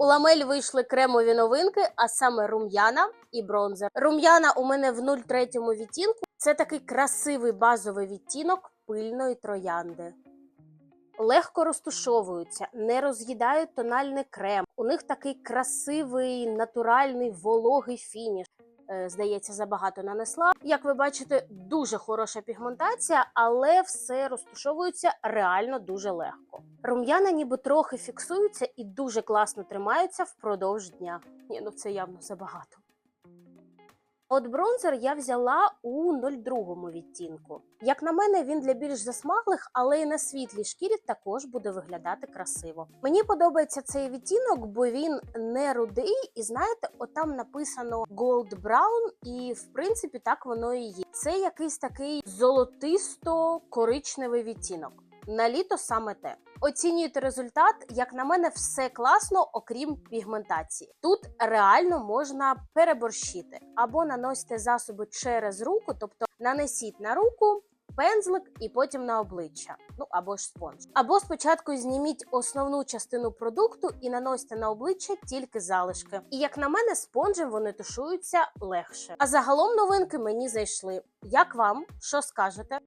У ламель вийшли кремові новинки, а саме рум'яна і бронзер. Рум'яна у мене в 03 відтінку. Це такий красивий базовий відтінок пильної троянди. Легко розтушовуються, не роз'їдають тональний крем. У них такий красивий, натуральний, вологий фініш. Е, Здається, забагато нанесла. Як ви бачите, дуже хороша пігментація, але все розтушовується реально дуже легко. Рум'яна ніби трохи фіксуються і дуже класно тримаються впродовж дня. Ні, ну це явно забагато. От бронзер я взяла у 02 відтінку. Як на мене, він для більш засмаглих, але й на світлій шкірі також буде виглядати красиво. Мені подобається цей відтінок, бо він не рудий, і знаєте, отам написано Gold Brown, і в принципі так воно і є. Це якийсь такий золотисто-коричневий відтінок. На літо саме те. Оцінюйте результат. Як на мене, все класно, окрім пігментації. Тут реально можна переборщити або наносите засоби через руку, тобто нанесіть на руку. Пензлик і потім на обличчя, ну або ж спонж. Або спочатку зніміть основну частину продукту і наносьте на обличчя тільки залишки. І як на мене, спонжем вони тушуються легше. А загалом новинки мені зайшли. Як вам? Що скажете?